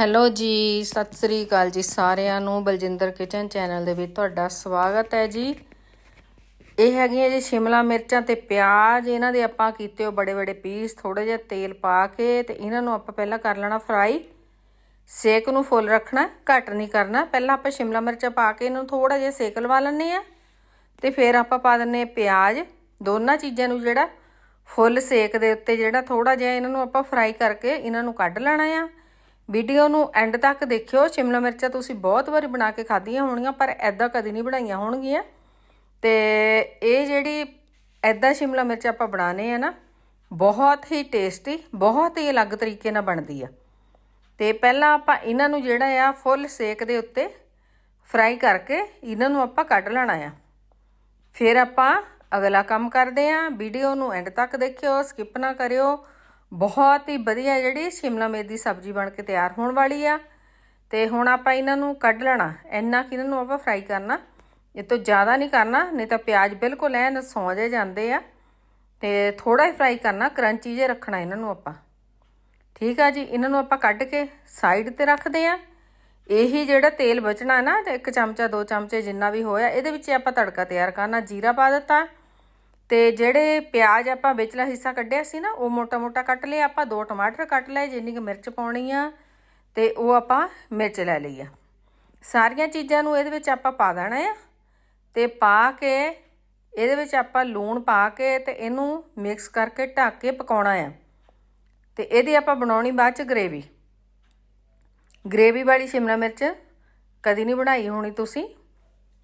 Hello ਜੀ, ਸਤਿ ਸ੍ਰੀ ਅਕਾਲ ਜੀ ਸਾਰਿਆਂ ਨੂੰ। ਬਲਜਿੰਦਰ ਕਿਚਨ ਚੈਨਲ ਦੇ ਵਿੱਚ ਤੁਹਾਡਾ ਸਵਾਗਤ ਹੈ ਜੀ। ਇਹ ਹੈਗੀਆਂ ਜੀ ਸ਼ਿਮਲਾ ਮਿਰਚਾਂ ਤੇ ਪਿਆਜ਼। ਇਹਨਾਂ ਦੇ ਆਪਾਂ ਕੀਤੇ ਹੋ ਬੜੇ ਬੜੇ ਪੀਸ ਥੋੜਾ ਜਿਹਾ ਤੇਲ ਪਾ ਕੇ ਤੇ ਇਹਨਾਂ ਨੂੰ ਆਪਾਂ ਪਹਿਲਾਂ ਕਰ ਲੈਣਾ ਫਰਾਈ। ਸੇਕ ਨੂੰ ਫੁੱਲ ਰੱਖਣਾ, ਘੱਟ ਨਹੀਂ ਕਰਨਾ। ਪਹਿਲਾਂ ਆਪਾਂ ਸ਼ਿਮਲਾ ਮਿਰਚਾਂ ਪਾ ਕੇ ਇਹਨੂੰ ਥੋੜਾ ਜਿਹਾ ਸੇਕ ਲਵਾ ਲੈਣੇ ਆ ਤੇ ਫਿਰ ਆਪਾਂ ਪਾ ਦਿੰਨੇ ਪਿਆਜ਼। ਦੋਨਾਂ ਚੀਜ਼ਾਂ ਨੂੰ ਜਿਹੜਾ ਫੁੱਲ ਸੇਕ ਦੇ ਉੱਤੇ ਜਿਹੜਾ ਥੋੜਾ ਜਿਹਾ ਇਹਨਾਂ ਨੂੰ ਆਪਾਂ ਫਰਾਈ ਕਰਕੇ ਇਹਨਾਂ ਨੂੰ ਕੱਢ ਲੈਣਾ ਆ। ਵੀਡੀਓ ਨੂੰ ਐਂਡ ਤੱਕ ਦੇਖਿਓ। ਸ਼ਿਮਲਾ ਮਿਰਚਾਂ ਤੁਸੀਂ ਬਹੁਤ ਵਾਰੀ ਬਣਾ ਕੇ ਖਾਧੀਆਂ ਹੋਣਗੀਆਂ, ਪਰ ਐਦਾਂ ਕਦੀ ਨਹੀਂ ਬਣਾਈਆਂ ਹੋਣਗੀਆਂ। ਤੇ ਇਹ ਜਿਹੜੀ ਐਦਾਂ ਸ਼ਿਮਲਾ ਮਿਰਚ ਆਪਾਂ ਬਣਾਣੇ ਆ ਨਾ, ਬਹੁਤ ਹੀ ਟੇਸਟੀ ਬਹੁਤ ਹੀ ਅਲੱਗ ਤਰੀਕੇ ਨਾਲ ਬਣਦੀ ਆ। ਤੇ ਪਹਿਲਾਂ ਆਪਾਂ ਇਹਨਾਂ ਨੂੰ ਜਿਹੜਾ ਆ, ਫੁੱਲ ਸੇਕ ਦੇ ਉੱਤੇ ਫਰਾਈ ਕਰਕੇ ਇਹਨਾਂ ਨੂੰ ਆਪਾਂ ਕੱਢ ਲੈਣਾ ਆ। ਫਿਰ ਆਪਾਂ ਅਗਲਾ ਕੰਮ ਕਰਦੇ ਆਂ ਵੀਡੀਓ ਨੂੰ ਐਂਡ ਤੱਕ ਦੇਖਿਓ ਸਕਿਪ ਨਾ ਕਰਿਓ। ਬਹੁਤ ਹੀ ਵਧੀਆ ਜਿਹੜੀ ਸ਼ਿਮਲਾ ਮਿਰਚ ਦੀ ਸਬਜ਼ੀ ਬਣ ਕੇ ਤਿਆਰ ਹੋਣ ਵਾਲੀ ਆ। ਤੇ ਹੁਣ ਆਪਾਂ ਇਹਨਾਂ ਨੂੰ ਕੱਢ ਲੈਣਾ। ਇੰਨਾ ਕਿ ਇਹਨਾਂ ਨੂੰ ਆਪਾਂ ਫਰਾਈ ਕਰਨਾ। ਇਹ ਤੋਂ ਜ਼ਿਆਦਾ ਨਹੀਂ ਕਰਨਾ, ਨਹੀਂ ਤਾਂ ਪਿਆਜ਼ ਬਿਲਕੁਲ ਐਨ ਸੌਂ ਜੇ ਜਾਂਦੇ ਆ। ਤੇ ਥੋੜਾ ਹੀ ਫਰਾਈ ਕਰਨਾ ਕਰੰਚੀ ਜੇ ਰੱਖਣਾ ਇਹਨਾਂ ਨੂੰ ਆਪਾਂ। ਠੀਕ ਆ ਜੀ, ਇਹਨਾਂ ਨੂੰ ਆਪਾਂ ਕੱਢ ਕੇ ਸਾਈਡ ਤੇ ਰੱਖਦੇ ਆ। ਇਹੀ ਜਿਹੜਾ ਤੇਲ ਬਚਣਾ ਨਾ, ਤੇ ਇੱਕ ਚਮਚਾ, ਦੋ ਚਮਚੇ ਜਿੰਨਾ ਵੀ ਹੋਇਆ, ਇਹਦੇ ਵਿੱਚ ਆਪਾਂ ਤੜਕਾ ਤਿਆਰ ਕਰਨਾ, ਜੀਰਾ ਪਾ ਦਿੱਤਾ। ਤੇ ਜਿਹੜੇ ਪਿਆਜ਼ ਆਪਾਂ ਵਿਚਲਾ ਹਿੱਸਾ ਕੱਢਿਆ ਸੀ ਨਾ, ਉਹ ਮੋਟਾ ਮੋਟਾ ਕੱਟ ਲਿਆ ਆਪਾਂ ਦੋ ਟਮਾਟਰ ਕੱਟ ਲਏ, ਜਿੰਨੀ ਕਿ ਮਿਰਚ ਪਾਉਣੀ ਆ, ਤੇ ਉਹ ਆਪਾਂ ਮਿਰਚ ਲੈ ਲਈ ਆ। ਸਾਰੀਆਂ ਚੀਜ਼ਾਂ ਨੂੰ ਇਹਦੇ ਵਿੱਚ ਆਪਾਂ ਪਾ ਦੇਣਾ ਆ, ਤੇ ਪਾ ਕੇ ਇਹਦੇ ਵਿੱਚ ਆਪਾਂ ਲੂਣ ਪਾ ਕੇ ਤੇ ਇਹਨੂੰ ਮਿਕਸ ਕਰਕੇ ਢੱਕ ਕੇ ਪਕਾਉਣਾ ਆ। ਤੇ ਇਹਦੀ ਆਪਾਂ ਬਣਾਉਣੀ ਬਾਅਦ ਚ ਗ੍ਰੇਵੀ ਗ੍ਰੇਵੀ ਵਾਲੀ ਸ਼ਿਮਲਾ ਮਿਰਚ ਕਦੀ ਨਹੀਂ ਬਣਾਈ ਹੋਣੀ ਤੁਸੀਂ।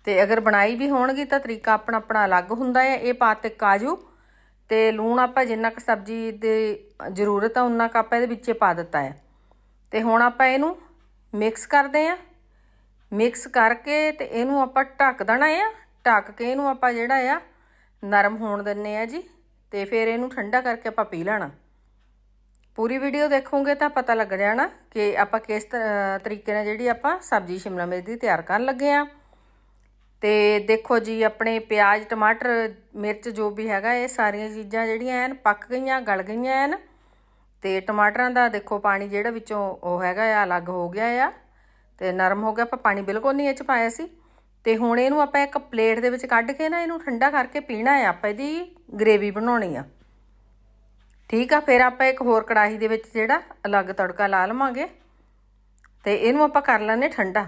ਤੇ ਅਗਰ ਬਣਾਈ ਵੀ ਹੋਣਗੀ ਤਾਂ ਤਰੀਕਾ ਆਪਣਾ ਆਪਣਾ ਅਲੱਗ ਹੁੰਦਾ ਹੈ, ਇਹ ਪਾਤੇ ਕਾਜੂ ਤੇ ਲੂਣ ਆਪਾਂ ਜਿੰਨਾ ਕੁ ਸਬਜ਼ੀ ਦੇ ਜ਼ਰੂਰਤ ਆ, ਉਨਾ ਕੁ ਆਪਾਂ ਇਹਦੇ ਵਿੱਚ ਪਾ ਦਿੱਤਾ ਹੈ। ਤੇ ਹੁਣ ਆਪਾਂ ਇਹਨੂੰ ਮਿਕਸ ਕਰਦੇ ਆ ਮਿਕਸ ਕਰਕੇ ਤੇ ਇਹਨੂੰ ਆਪਾਂ ਢੱਕ ਦੇਣਾ ਆ ਢੱਕ ਕੇ ਇਹਨੂੰ ਆਪਾਂ ਜਿਹੜਾ ਆ, ਨਰਮ ਹੋਣ ਦਿੰਨੇ ਆ ਜੀ ਤੇ ਫਿਰ ਇਹਨੂੰ ਠੰਡਾ ਕਰਕੇ ਆਪਾਂ ਪੀ ਲੈਣਾ। ਪੂਰੀ ਵੀਡੀਓ ਦੇਖੋਗੇ ਤਾਂ ਪਤਾ ਲੱਗ ਜਾਣਾ ਕਿ ਆਪਾਂ ਕਿਸ ਤਰੀਕੇ ਨਾਲ ਜਿਹੜੀ ਆਪਾਂ ਸਬਜ਼ੀ ਸ਼ਿਮਲਾ ਮਿਰਚ ਦੀ ਤਿਆਰ ਕਰਨ ਲੱਗੇ ਆ ਤੇ ਦੇਖੋ ਜੀ, ਆਪਣੇ ਪਿਆਜ਼, ਟਮਾਟਰ, ਮਿਰਚ ਜੋ ਵੀ ਹੈਗਾ, ਇਹ ਸਾਰੀਆਂ ਚੀਜ਼ਾਂ ਜਿਹੜੀਆਂ ਐਨ ਪੱਕ ਗਈਆਂ, ਗਲ ਗਈਆਂ ਐਨ। ਤੇ ਟਮਾਟਰਾਂ ਦਾ ਦੇਖੋ ਪਾਣੀ ਜਿਹੜਾ ਵਿੱਚੋਂ ਉਹ ਹੈਗਾ ਆ, ਅਲੱਗ ਹੋ ਗਿਆ ਆ। ਤੇ ਨਰਮ ਹੋ ਗਿਆ, ਆਪਾਂ ਪਾਣੀ ਬਿਲਕੁਲ ਨਹੀਂ ਇਹ ਚ ਪਾਇਆ ਸੀ। ਤੇ ਹੁਣ ਇਹਨੂੰ ਆਪਾਂ ਇੱਕ ਪਲੇਟ ਦੇ ਵਿੱਚ ਕੱਢ ਕੇ ਨਾ ਇਹਨੂੰ ਠੰਡਾ ਕਰਕੇ ਪੀਣਾ ਆ, ਆਪਾਂ ਇਹਦੀ ਗ੍ਰੇਵੀ ਬਣਾਉਣੀ ਆ। ਠੀਕ ਆ, ਫਿਰ ਆਪਾਂ ਇੱਕ ਹੋਰ ਕੜਾਹੀ ਦੇ ਵਿੱਚ ਜਿਹੜਾ ਅਲੱਗ ਤੜਕਾ ਲਾ ਲਵਾਂਗੇ। ਤੇ ਇਹਨੂੰ ਆਪਾਂ ਕਰ ਲੈਣੇ ਠੰਡਾ।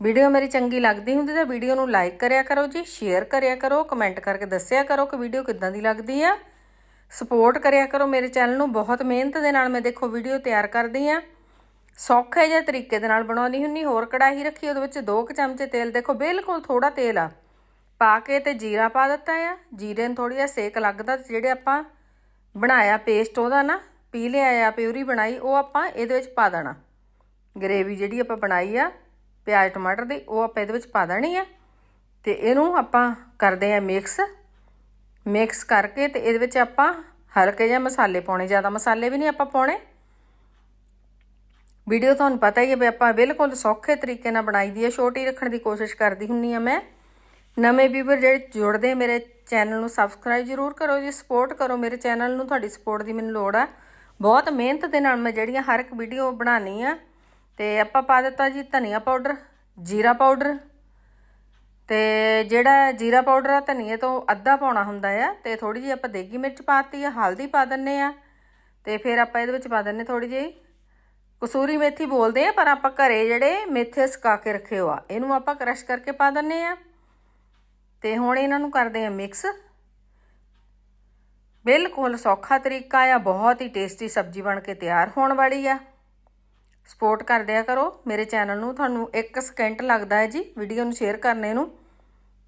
ਵੀਡੀਓ ਮੇਰੀ ਚੰਗੀ ਲੱਗਦੀ ਹੁੰਦੀ ਤਾਂ ਵੀਡੀਓ ਨੂੰ ਲਾਈਕ ਕਰਿਆ ਕਰੋ ਜੀ ਸ਼ੇਅਰ ਕਰਿਆ ਕਰੋ ਕਮੈਂਟ ਕਰਕੇ ਦੱਸਿਆ ਕਰੋ ਕਿ ਵੀਡੀਓ ਕਿੱਦਾਂ ਦੀ ਲੱਗਦੀ ਆ। ਸਪੋਰਟ ਕਰਿਆ ਕਰੋ ਮੇਰੇ ਚੈਨਲ ਨੂੰ, ਬਹੁਤ ਮਿਹਨਤ ਦੇ ਨਾਲ ਮੈਂ ਦੇਖੋ ਵੀਡੀਓ ਤਿਆਰ ਕਰਦੀ ਆ। ਸੌਖੇ ਜਿਹੇ ਤਰੀਕੇ ਦੇ ਨਾਲ ਬਣਾਉਣੀ ਹੁੰਨੀ ਹੋਰ ਕੜਾਹੀ ਰੱਖੀ, ਉਹਦੇ ਵਿੱਚ 2 ਕੁ ਚਮਚੇ ਤੇਲ ਦੇਖੋ, ਬਿਲਕੁਲ ਥੋੜਾ ਤੇਲ ਆ। ਪਾ ਕੇ ਤੇ ਜੀਰਾ ਪਾ ਦਿੱਤਾ ਆ। ਜੀਰੇ ਨੂੰ ਥੋੜੀ ਜਿਹਾ ਸੇਕ ਲੱਗਦਾ ਤੇ ਜਿਹੜੇ ਆਪਾਂ ਬਣਾਇਆ ਪੇਸਟ ਉਹਦਾ ਨਾ, ਪੀ ਲਿਆ ਆ ਪਿਊਰੀ ਬਣਾਈ, ਉਹ ਆਪਾਂ ਇਹਦੇ ਵਿੱਚ ਪਾ ਦੇਣਾ। ਗ੍ਰੇਵੀ ਜਿਹੜੀ ਆਪਾਂ ਬਣਾਈ ਆ ਪਿਆਜ਼ ਟਮਾਟਰ ਦੀ, ਉਹ ਆਪਾਂ ਇਹਦੇ ਵਿੱਚ ਪਾ ਦੇਣੀ ਆ। ਤੇ ਇਹਨੂੰ ਆਪਾਂ ਕਰਦੇ ਆ ਮਿਕਸ। ਮਿਕਸ ਕਰਕੇ ਤੇ ਇਹਦੇ ਵਿੱਚ ਆਪਾਂ ਹਲਕੇ ਜਿਹੇ ਮਸਾਲੇ ਪਾਉਣੇ, ਜ਼ਿਆਦਾ ਮਸਾਲੇ ਵੀ ਨਹੀਂ ਆਪਾਂ ਪਾਉਣੇ। ਵੀਡੀਓ ਤੁਹਾਨੂੰ ਪਤਾ ਹੀ ਹੈ ਵੀ ਆਪਾਂ ਬਿਲਕੁਲ ਸੌਖੇ ਤਰੀਕੇ ਨਾਲ ਬਣਾਈ ਦੀ ਹੈ ਛੋਟੀ ਰੱਖਣ ਦੀ ਕੋਸ਼ਿਸ਼ ਕਰਦੀ ਹੁੰਨੀ ਆ ਮੈਂ। ਨਵੇਂ ਵੀਵਰ ਜਿਹੜੇ ਜੁੜਦੇ ਮੇਰੇ ਚੈਨਲ ਨੂੰ ਸਬਸਕ੍ਰਾਈਬ ਜ਼ਰੂਰ ਕਰੋ ਜੀ, ਸਪੋਰਟ ਕਰੋ ਮੇਰੇ ਚੈਨਲ ਨੂੰ, ਤੁਹਾਡੀ ਸਪੋਰਟ ਦੀ ਮੈਨੂੰ ਲੋੜ ਆ। ਬਹੁਤ ਮਿਹਨਤ ਦੇ ਨਾਲ ਮੈਂ ਜਿਹੜੀਆਂ ਹਰ ਇੱਕ ਵੀਡੀਓ ਬਣਾਉਣੀ ਆ ਤੇ ਆਪਾਂ ਪਾ ਦਿੱਤਾ ਜੀ ਧਨੀਆ ਪਾਊਡਰ, ਜੀਰਾ ਪਾਊਡਰ ਤੇ ਜਿਹੜਾ ਜੀਰਾ ਪਾਊਡਰ ਆ ਧਨੀਏ ਤੋਂ ਅੱਧਾ ਪਾਉਣਾ ਹੁੰਦਾ ਆ ਤੇ ਥੋੜੀ ਜਿਹੀ ਆਪਾਂ ਦੇਗੀ ਮਿਰਚ ਪਾਤੀ ਆ, ਹਲਦੀ ਪਾ ਦਿੰਨੇ ਆ ਤੇ ਫਿਰ ਆਪਾਂ ਇਹਦੇ ਵਿੱਚ ਪਾ ਦਿੰਨੇ ਥੋੜੀ ਜਿਹੀ ਕਸੂਰੀ ਮੇਥੀ ਬੋਲਦੇ ਆ, ਪਰ ਆਪਾਂ ਘਰੇ ਜਿਹੜੇ ਮੇਥੇ ਸੁਕਾ ਕੇ ਰੱਖੇ ਹੋ ਆ ਇਹਨੂੰ ਆਪਾਂ ਕ੍ਰਸ਼ ਕਰਕੇ ਪਾ ਦਿੰਨੇ ਆ ਤੇ ਹੁਣ ਇਹਨਾਂ ਨੂੰ ਕਰਦੇ ਆ ਮਿਕਸ। ਬਿਲਕੁਲ ਸੌਖਾ ਤਰੀਕਾ ਆ, ਬਹੁਤ ਹੀ ਟੇਸਟੀ ਸਬਜ਼ੀ ਬਣ ਕੇ ਤਿਆਰ ਹੋਣ ਵਾਲੀ ਆ। ਸਪੋਰਟ ਕਰ ਦਿਆ ਕਰੋ। ਮੇਰੇ ਚੈਨਲ ਨੂੰ ਤੁਹਾਨੂੰ 1 ਸਕਿੰਟ ਲੱਗਦਾ ਹੈ ਜੀ, ਵੀਡੀਓ ਨੂੰ ਸ਼ੇਅਰ ਕਰਨੇ ਨੂੰ।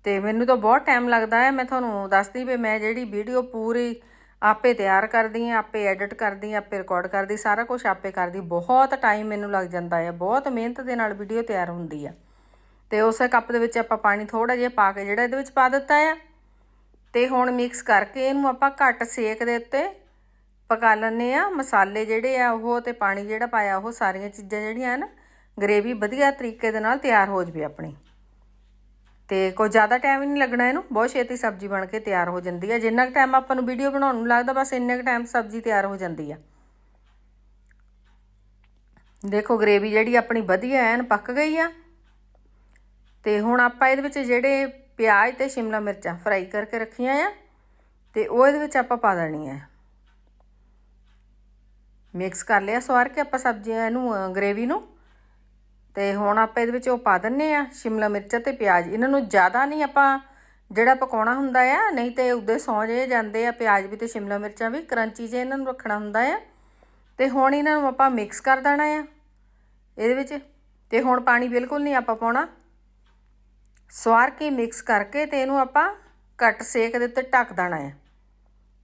ਤੇ ਮੈਨੂੰ ਤਾਂ ਬਹੁਤ ਟਾਈਮ ਲੱਗਦਾ ਹੈ। ਮੈਂ ਤੁਹਾਨੂੰ ਦੱਸਦੀ ਵੀ ਮੈਂ ਜਿਹੜੀ ਵੀਡੀਓ ਪੂਰੀ ਆਪੇ ਤਿਆਰ ਕਰਦੀ ਆ ਆਪੇ ਐਡਿਟ ਕਰਦੀ ਆ ਆਪੇ ਰਿਕਾਰਡ ਕਰਦੀ, ਸਾਰਾ ਕੁਝ ਆਪੇ ਕਰਦੀ, ਬਹੁਤ ਟਾਈਮ ਮੈਨੂੰ ਲੱਗ ਜਾਂਦਾ ਹੈ। ਬਹੁਤ ਮਿਹਨਤ ਦੇ ਨਾਲ ਵੀਡੀਓ ਤਿਆਰ ਹੁੰਦੀ ਆ। ਤੇ ਉਸੇ ਕੱਪ ਦੇ ਵਿੱਚ ਆਪਾਂ ਪਾਣੀ ਥੋੜਾ ਜਿਹਾ ਪਾ ਕੇ ਜਿਹੜਾ ਇਹਦੇ ਵਿੱਚ ਪਾ ਦਿੱਤਾ ਆ। ਤੇ ਹੁਣ ਮਿਕਸ ਕਰਕੇ ਇਹਨੂੰ ਆਪਾਂ ਘੱਟ ਸੇਕ ਦੇ ਉੱਤੇ ਪਕਾ ਲੈਂਦੇ ਆ, ਮਸਾਲੇ ਜਿਹੜੇ ਆ ਉਹ ਤੇ ਪਾਣੀ ਜਿਹੜਾ ਪਾਇਆ, ਉਹ ਸਾਰੀਆਂ ਚੀਜ਼ਾਂ ਜਿਹੜੀਆਂ ਹਨ ਗ੍ਰੇਵੀ ਵਧੀਆ ਤਰੀਕੇ ਦੇ ਨਾਲ ਤਿਆਰ ਹੋ ਜਵੇ ਆਪਣੀ। ਤੇ ਕੋਈ ਜ਼ਿਆਦਾ ਟਾਈਮ ਹੀ ਨਹੀਂ ਲੱਗਣਾ ਇਹਨੂੰ, ਬਹੁਤ ਛੇਤੀ ਸਬਜ਼ੀ ਬਣ ਕੇ ਤਿਆਰ ਹੋ ਜਾਂਦੀ ਹੈ ਜਿੰਨਾ ਕੁ ਟਾਈਮ ਆਪਾਂ ਨੂੰ ਵੀਡੀਓ ਬਣਾਉਣ ਨੂੰ ਲੱਗਦਾ, ਬਸ ਇੰਨੇ ਕੁ ਟਾਈਮ ਸਬਜ਼ੀ ਤਿਆਰ ਹੋ ਜਾਂਦੀ ਆ। ਦੇਖੋ, ਗ੍ਰੇਵੀ ਜਿਹੜੀ ਆਪਣੀ ਵਧੀਆ ਐਨ ਪੱਕ ਗਈ ਆ। ਤੇ ਹੁਣ ਆਪਾਂ ਇਹਦੇ ਵਿੱਚ ਜਿਹੜੇ ਪਿਆਜ਼ ਤੇ ਸ਼ਿਮਲਾ ਮਿਰਚਾਂ ਫਰਾਈ ਕਰਕੇ ਰੱਖੀਆਂ ਆ, ਤੇ ਉਹ ਇਹਦੇ ਵਿੱਚ ਆਪਾਂ ਪਾ ਦੇਣੀਆਂ ਆ। ਮਿਕਸ ਕਰ ਲਿਆ ਸਵਾਰ ਕੇ ਆਪਾਂ ਸਬਜ਼ੀਆਂ ਇਹਨੂੰ ਗ੍ਰੇਵੀ ਨੂੰ। ਤੇ ਹੁਣ ਆਪਾਂ ਇਹਦੇ ਵਿੱਚ ਉਹ ਪਾ ਦਿੰਨੇ ਆ ਸ਼ਿਮਲਾ ਮਿਰਚ ਤੇ ਪਿਆਜ਼। ਇਹਨਾਂ ਨੂੰ ਜ਼ਿਆਦਾ ਨਹੀਂ ਆਪਾਂ ਜਿਹੜਾ ਪਕਾਉਣਾ ਹੁੰਦਾ ਆ, ਨਹੀਂ ਤੇ ਉਦੇ ਸੌਂ ਜੇ ਜਾਂਦੇ ਆ ਪਿਆਜ਼ ਵੀ ਤੇ ਸ਼ਿਮਲਾ ਮਿਰਚਾਂ ਵੀ, ਕਰੰਚੀ ਜੇ ਇਹਨਾਂ ਨੂੰ ਰੱਖਣਾ ਹੁੰਦਾ ਆ। ਤੇ ਹੁਣ ਇਹਨਾਂ ਨੂੰ ਆਪਾਂ ਮਿਕਸ ਕਰ ਦੇਣਾ ਆ ਇਹਦੇ ਵਿੱਚ। ਤੇ ਹੁਣ ਪਾਣੀ ਬਿਲਕੁਲ ਨਹੀਂ ਆਪਾਂ ਪਾਉਣਾ। ਸਵਾਰ ਕੇ ਮਿਕਸ ਕਰਕੇ ਤੇ ਇਹਨੂੰ ਆਪਾਂ ਘੱਟ ਸੇਕ ਦੇ ਉੱਤੇ ਢੱਕ ਦੇਣਾ ਆ।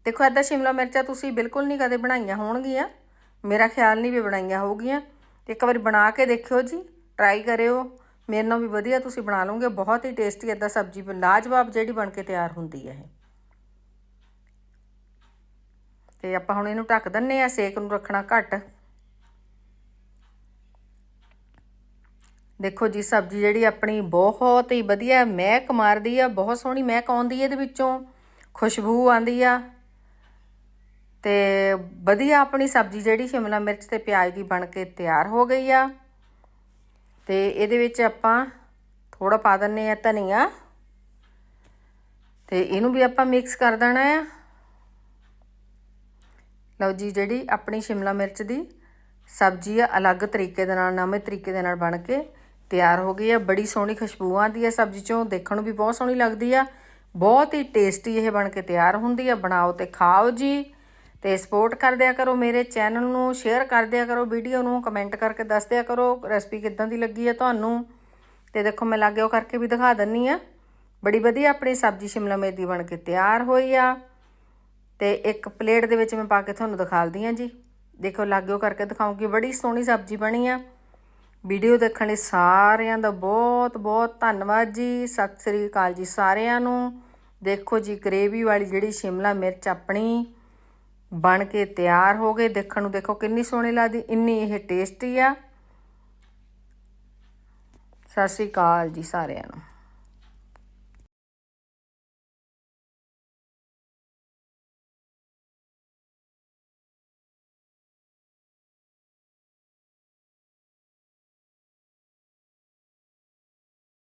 ਦੇਖੋ ਐਦਾਂ ਸ਼ਿਮਲਾ ਮਿਰਚਾਂ ਤੁਸੀਂ ਬਿਲਕੁਲ ਨਹੀਂ ਕਦੇ ਬਣਾਈਆਂ ਹੋਣਗੀਆਂ। ਮੇਰਾ ਖਿਆਲ ਨਹੀਂ ਵੀ ਬਣਾਈਆਂ ਹੋਊਗੀਆਂ। ਤੇ ਇੱਕ ਵਾਰੀ ਬਣਾ ਕੇ ਦੇਖਿਓ ਜੀ ਟਰਾਈ ਕਰਿਓ। ਮੇਰੇ ਨਾਲ ਵੀ ਵਧੀਆ ਤੁਸੀਂ ਬਣਾ ਲਓਗੇ, ਬਹੁਤ ਹੀ ਟੇਸਟੀ ਐਦਾਂ ਸਬਜ਼ੀ ਲਾਜਵਾਬ ਜਿਹੜੀ ਬਣ ਕੇ ਤਿਆਰ ਹੁੰਦੀ ਹੈ ਇਹ। ਤੇ ਆਪਾਂ ਹੁਣ ਇਹਨੂੰ ਢੱਕ ਦਿੰਨੇ ਆ, ਸੇਕ ਨੂੰ ਰੱਖਣਾ ਘੱਟ। ਦੇਖੋ ਜੀ, ਸਬਜ਼ੀ ਜਿਹੜੀ ਆਪਣੀ ਬਹੁਤ ਹੀ ਵਧੀਆ, ਮਹਿਕ ਮਾਰਦੀ ਆ, ਬਹੁਤ ਸੋਹਣੀ ਮਹਿਕ ਆਉਂਦੀ ਹੈ ਇਹਦੇ ਵਿੱਚੋਂ। ਖੁਸ਼ਬੂ ਆਉਂਦੀ ਆ। ਤੇ ਵਧੀਆ ਆਪਣੀ ਸਬਜ਼ੀ ਜਿਹੜੀ ਸ਼ਿਮਲਾ ਮਿਰਚ ਤੇ ਪਿਆਜ਼ ਦੀ ਬਣ ਕੇ ਤਿਆਰ ਹੋ ਗਈ ਆ। ਤੇ ਇਹਦੇ ਵਿੱਚ ਆਪਾਂ ਥੋੜਾ ਪਾ ਦਿੰਨੇ ਆ ਧਨੀਆ। ਤੇ ਇਹਨੂੰ ਵੀ ਆਪਾਂ ਮਿਕਸ ਕਰ ਦੇਣਾ ਆ। ਲਓ ਜੀ, ਜਿਹੜੀ ਆਪਣੀ ਸ਼ਿਮਲਾ ਮਿਰਚ ਦੀ ਸਬਜ਼ੀ ਆ, ਅਲੱਗ ਤਰੀਕੇ ਦੇ ਨਾਲ, ਨਵੇਂ ਤਰੀਕੇ ਦੇ ਨਾਲ ਬਣ ਕੇ ਤਿਆਰ ਹੋ ਗਈ ਆ। ਬੜੀ ਸੋਹਣੀ ਖੁਸ਼ਬੂ ਆਉਂਦੀ ਹੈ ਸਬਜ਼ੀ ਚੋਂ, ਦੇਖਣ ਨੂੰ ਵੀ ਬਹੁਤ ਸੋਹਣੀ ਲੱਗਦੀ ਆ। ਬਹੁਤ ਹੀ ਟੇਸਟੀ ਇਹ ਬਣ ਕੇ ਤਿਆਰ ਹੁੰਦੀ ਆ। ਬਣਾਓ ਤੇ ਖਾਓ ਜੀ। ਤੇ ਸਪੋਰਟ ਕਰ ਦਿਆ ਕਰੋ ਮੇਰੇ ਚੈਨਲ ਨੂੰ ਸ਼ੇਅਰ ਕਰ ਦਿਆ ਕਰੋ ਵੀਡੀਓ ਨੂੰ ਕਮੈਂਟ ਕਰਕੇ ਦੱਸ ਦਿਆ ਕਰੋ ਰੈਸਪੀ ਕਿੱਦਾਂ ਦੀ ਲੱਗੀ ਹੈ ਤੁਹਾਨੂੰ। ਤੇ ਦੇਖੋ ਮੈਂ ਲਾਗੇ ਉਹ ਕਰਕੇ ਵੀ ਦਿਖਾ ਦਿੰਨੀ ਆ। ਬੜੀ ਵਧੀਆ ਆਪਣੀ ਸਬਜ਼ੀ ਸ਼ਿਮਲਾ ਮਿਰਚ ਦੀ ਬਣ ਕੇ ਤਿਆਰ ਹੋਈ ਆ। ਤੇ ਇੱਕ ਪਲੇਟ ਦੇ ਵਿੱਚ ਮੈਂ ਪਾ ਕੇ ਤੁਹਾਨੂੰ ਦਿਖਾਲਦੀ ਆ ਜੀ। ਦੇਖੋ ਲਾਗੇ ਉਹ ਕਰਕੇ ਦਿਖਾਉਂਗੀ ਬੜੀ ਸੋਹਣੀ ਸਬਜ਼ੀ ਬਣੀ ਆ। ਵੀਡੀਓ ਦੇਖਣ ਲਈ ਸਾਰਿਆਂ ਦਾ ਬਹੁਤ ਬਹੁਤ ਧੰਨਵਾਦ ਜੀ। ਸਤਿ ਸ੍ਰੀ ਅਕਾਲ ਜੀ ਸਾਰਿਆਂ ਨੂੰ। ਦੇਖੋ ਜੀ ਗ੍ਰੇਵੀ ਵਾਲੀ ਜਿਹੜੀ ਸ਼ਿਮਲਾ ਮਿਰਚ ਆਪਣੀ ਬਣ ਕੇ ਤਿਆਰ ਹੋ ਗਏ, ਦੇਖਣ ਨੂੰ ਦੇਖੋ ਕਿੰਨੀ ਸੋਹਣੀ ਲੱਗਦੀ, ਇੰਨੀ ਇਹ ਟੇਸਟੀ ਆ। ਸਤਿ ਸ੍ਰੀ ਅਕਾਲ ਜੀ ਸਾਰਿਆਂ ਨੂੰ।